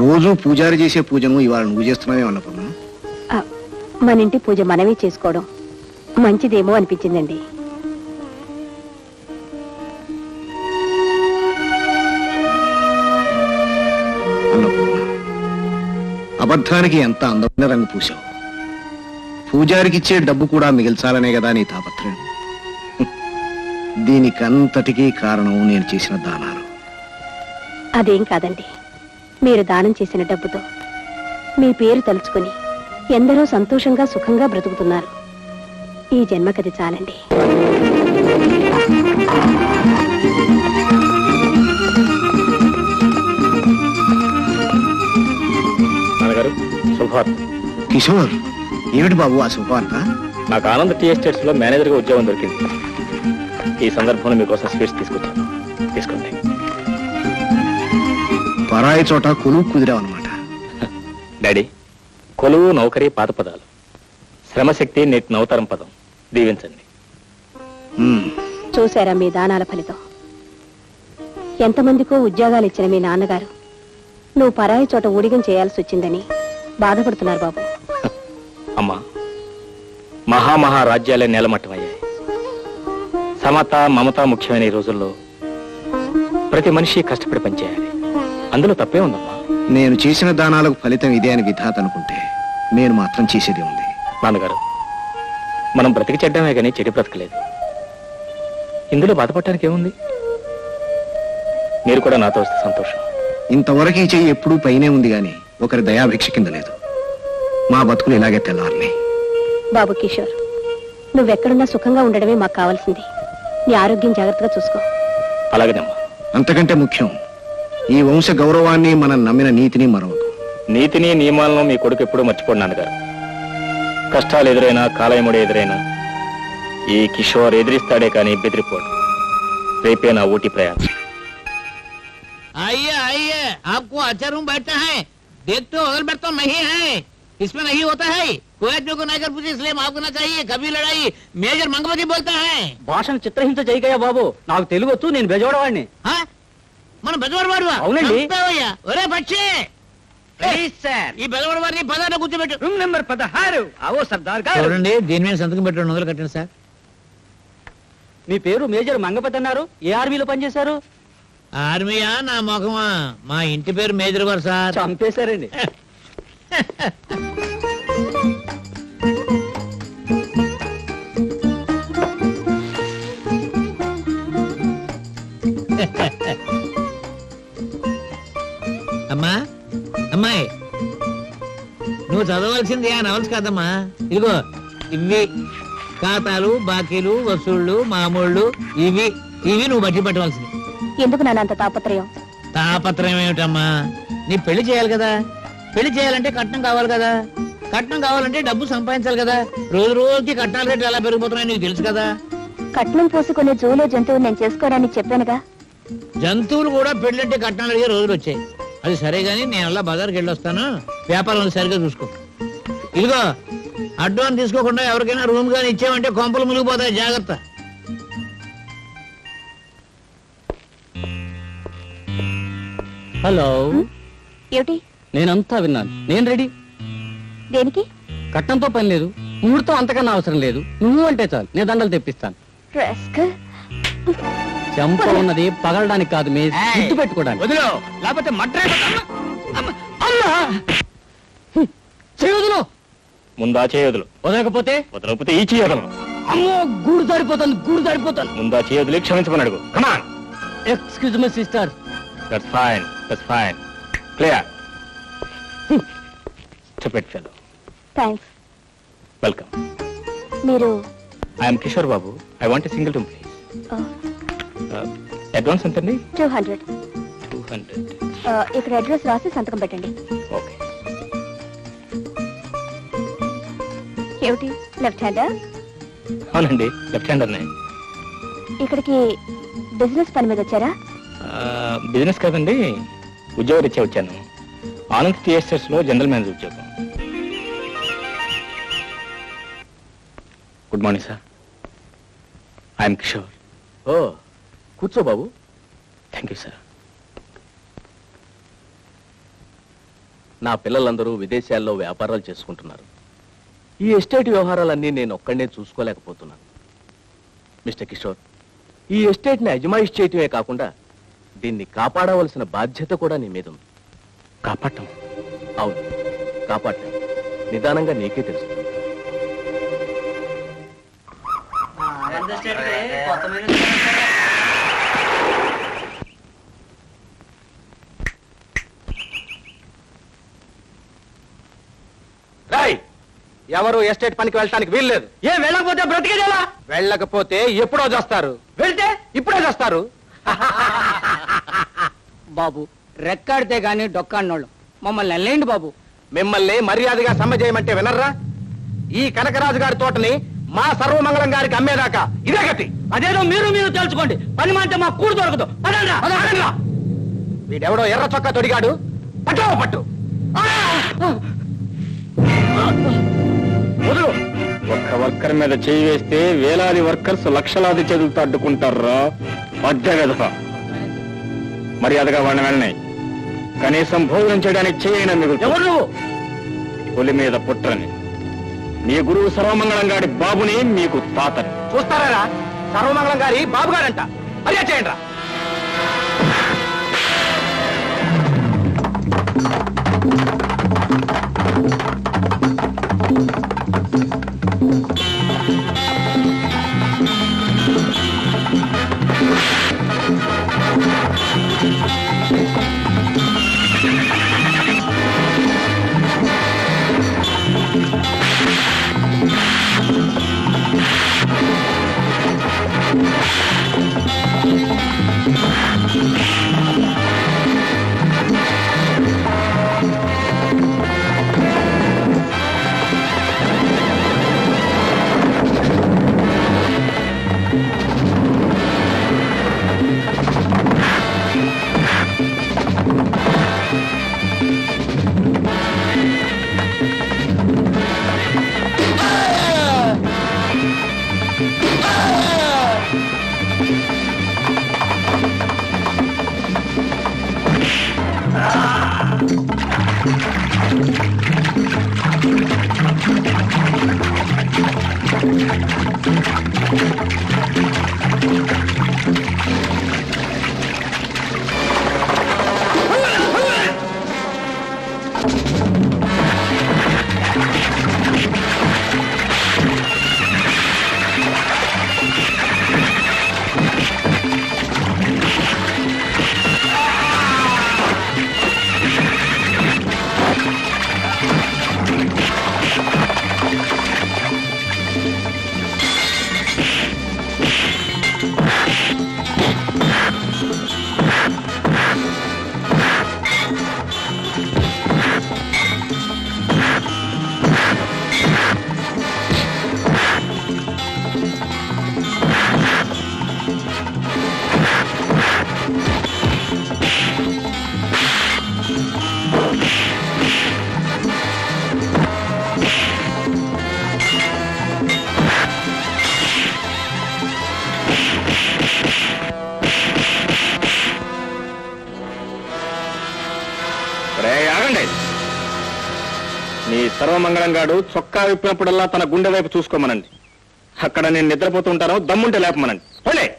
రోజు పూజారి చేసే పూజను ఇవాళ నువ్వు చేస్తున్నావే అన్నపూర్ణ మన ఇంటి పూజ మనమే చేసుకోవడం మంచిదేమో అనిపించిందండి. అన్నపూర్ణ అబద్ధానికి ఎంత అందమైన రంగు పూసావు పూజారికి ఇచ్చే డబ్బు కూడా మిగిల్చాలనే కదా నీ తాపత్రయం. దీనికంతటికీ కారణం నేను చేసిన దానాలు. అదేం కాదండి. మీరు దానం చేసిన డబ్బుతో. మీ పేరు తలుచుకుని ఎందరో సంతోషంగా సుఖంగా బ్రతుకుతున్నారు. ఈ జన్మకది చాలండి. కిషోర్ ఏమిటి బాబు ఆ శుభవార్త నాకు ఆనంద్ టీ ఎస్టేట్స్లో మేనేజర్గా ఉద్యోగం దొరికింది. ఈ సందర్భంలో మీకోసం స్వీట్స్ తీసుకొచ్చాను. తీసుకోండి. పరాయి చోట కొలువు కుదిరావు అనమాట డాడీ కొలువు నౌకరీ పాత పదాలు. శ్రమశక్తి నేటి నవతరం పదం. దీవించండి. చూశారా మీ దానాల ఫలితం? ఎంతమందికో ఉద్యోగాలు ఇచ్చిన మీ నాన్నగారు. నువ్వు పరాయి చోట ఊడిగం చేయాల్సి వచ్చిందని బాధపడుతున్నారు బాబు. అమ్మా మహామహా రాజ్యాలే నేలమట్టమయ్యాయి. సమత మమత ముఖ్యమైన ఈ రోజుల్లో ప్రతి మనిషి కష్టపడి పనిచేయాలి. అందులో తప్పే ఉందమ్మా. నేను చేసిన దానాలకు ఫలితం ఇదే అని విధాత అనుకుంటే నేను మాత్రం చేసేది ఉంది. నాన్నగారు మనం బ్రతికి చెడ్డమే కానీ చెడు బ్రతకలేదు. ఇందులో బాధపడటానికి ఏముంది? మీరు కూడా నాతో వస్తే సంతోషం. ఇంతవరకు ఈ చెయ్యి ఎప్పుడూ పైనే ఉంది గాని ఒకరి దయాభిక్ష కింద లేదు. మా బతుకులు ఇలాగే తెల్లారని బాబు కిషోర్ నువ్వెక్కడున్నా సుఖంగా ఉండడమే మాకు కావాల్సింది. నీ ఆరోగ్యం జాగ్రత్తగా చూసుకో. అలాగేనమ్మా. అంతకంటే ముఖ్యం ఈ వంశ గౌరవాన్ని మనం నమ్మిన నీతిని మరవకు నీతిని నియమాలను మీ కొడుకు ఎప్పుడూ మర్చిపోడు నాన్నగారు కష్టాలు ఎదురైనా కాలయముడు ఎదురైనా ఈ కిషోర్ ఎదిరిస్తాడే కానీ బెదిరిపోడు రేపే నా ఊటి ప్రయాణం आइए आइए आपको अच्छा रूम बैठना है देख तो अगर बैठता तो नहीं है इसमें नहीं होता है कोई आदमी को नहीं कर पूछे इसलिए माफ करना चाहिए कभी लड़ाई मेजर मंगवती बोलता है భాషను చిత్రహింస చేయగయ్యా బాబు నాకు తెలుగు వచ్చు నేను బెజవాడవాడిని हाँ? మన బెజవాడ వాడు అవునండి. ఒరే పక్షి! Please sir. ఈ బెజవాడ వారిని పదాన కూర్చోబెట్టు. రూమ్ నెంబర్ పదహారు. అవో సర్దార్ గారు. చూడండి దీని మీద సంతకం పెట్టి రెండు వందలు కట్టండి సార్. మీ పేరు మేజర్ మంగపతి అన్నారు. ఏ ఆర్మీలో పనిచేశారు? ఆర్మీయా నా మొఖమా? మా ఇంటి పేరు మేజర్ గారు సార్. చంపేశారండి. చదవలసింది ఆ నవల్స్ కాదమ్మా ఇదిగో ఇవి ఖాతాలు బాకీలు వసూళ్ళు మామూళ్ళు ఇవి ఇవి నువ్వు బట్టి పట్టవలసింది ఎందుకు నాన్న అంత తాపత్రయం? తాపత్రయం ఏమిటమ్మా? నీ పెళ్ళి చేయాలి కదా. పెళ్ళి చేయాలంటే కట్నం కావాలి కదా. కట్నం కావాలంటే డబ్బు సంపాదించాలి కదా. రోజు రోజుకి కట్నాల రేట్లు ఎలా పెరిగిపోతున్నాయో నీకు తెలుసు కదా. కట్నం పోసుకునే జూలో జంతువు నేను చేసుకోవడానికి చెప్పానుగా. జంతువులు కూడా పెళ్ళంటే కట్నాలు అడిగే రోజులు వచ్చాయి. అది సరే గానీ నేను అలా బజార్కి వెళ్ళొస్తాను. వ్యాపారం సరిగ్గా చూసుకో. ఇదిగో అడ్వాన్స్ తీసుకోకుండా ఎవరికైనా రూమ్ కానీ ఇచ్చామంటే కొంపలు మునిగిపోతాయి జాగ్రత్త. హలో. ఏమిటి? నేనంతా విన్నాను. నేను రెడీ? దేనికి? కట్నంతో పని లేదు. ముహూర్తం అంతకన్నా అవసరం లేదు. నువ్వు అంటే చాలు. నేను దండలు తెప్పిస్తాను. చెంప ఉన్నది పగలడానికి కాదు మీ గుర్తు పెట్టుకోవడానికి వదిలో. లేకపోతే మట్రే చేయదులు ముందా చేయదులు వదలకపోతే? వదలకపోతే ఈ చేయదులు అమ్మో గూడు దారిపోతాను గూడు దారిపోతాను ముందా చేయదులు క్షమించమని అడుగు. Come on excuse my sister that's fine that's fine clear చెప్పెట్ fellow thanks welcome మీరు I'm Kishore Babu I want single room please advance ఎంతండి టూ హండ్రెడ్ టూ హండ్రెడ్ ఇక్కడ అడ్రస్ రాసి సంతకం పెట్టండి. ఓకే ఏమిటి? లెఫ్ట్ హ్యాండ్ అవునండి లెఫ్ట్ హ్యాండర్నే ఇక్కడికి బిజినెస్ పని మీద వచ్చారా? బిజినెస్ కదండి ఉద్యోగం ఇచ్చే వచ్చాను. ఆనంద్ థియేటర్స్లో జనరల్ మేనేజర్ ఉద్యోగం. Good morning sir. I'm Kishore. ఓ కూర్చో బాబు. Thank you sir. నా పిల్లలందరూ విదేశాల్లో వ్యాపారాలు చేసుకుంటున్నారు. ఈ ఎస్టేట్ వ్యవహారాలన్నీ నేను ఒక్కడనే చూసుకోలేకపోతున్నాను. మిస్టర్ కిషోర్ ఈ ఎస్టేట్ని అజమాయిష్ చేయటమే కాకుండా దీన్ని కాపాడవలసిన బాధ్యత కూడా నీ మీద ఉంది. కాపాడటం? అవును. కాపాడటం. నిదానంగా నీకే తెలుసు. రాయ్ ఎవరు ఎస్టేట్ పనికి వెళ్ళటానికి వీల్లేదు. ఏ వెళ్ళకపోతే బ్రతికేదేలా? వెళ్ళకపోతే ఎప్పుడో చేస్తారు. వెళ్తే ఇప్పుడే చేస్తారు. బాబు రెక్కాడితే గాని డొక్కాడినోళ్ళు మమ్మల్ని వెళ్ళండి బాబు. మిమ్మల్ని మర్యాదగా సమ్మె చేయమంటే వినర్రా? ఈ కనకరాజు గారి తోటని మా సర్వమంగళం గారికి అమ్మేదాకా ఇదే గతి. అదేదో మీరు మీరు తెలుసుకోండి పని మాంటే మా కూడు దొరకదు. వీడెవడో ఎర్ర చొక్కా తొడిగాడు. పట్టు. పట్టు వర్కర్ మీద చేయి వేస్తే వేలాది వర్కర్స్ లక్షలాది చేతులతో అడ్డుకుంటారా? అడ్డ వెధవ మర్యాదగా వాడిని వెళ్ళనాయి కనీసం భోజనం చేయడానికి చేయన మిగులు పులి మీద పుట్రని. మీ గురువు సర్వమంగళం గారి బాబుని మీకు తాతని. చూస్తారా సర్వమంగళం గారి బాబు గారంట మర్యాద చేయండి రా రే మీ సర్వమంగళం గాడు చొక్కా విప్పినప్పుడల్లా తన గుండె వైపు చూసుకోమనండి. అక్కడ నేను నిద్రపోతుంటానో దమ్ముంటే లేపమనండి. పోలే!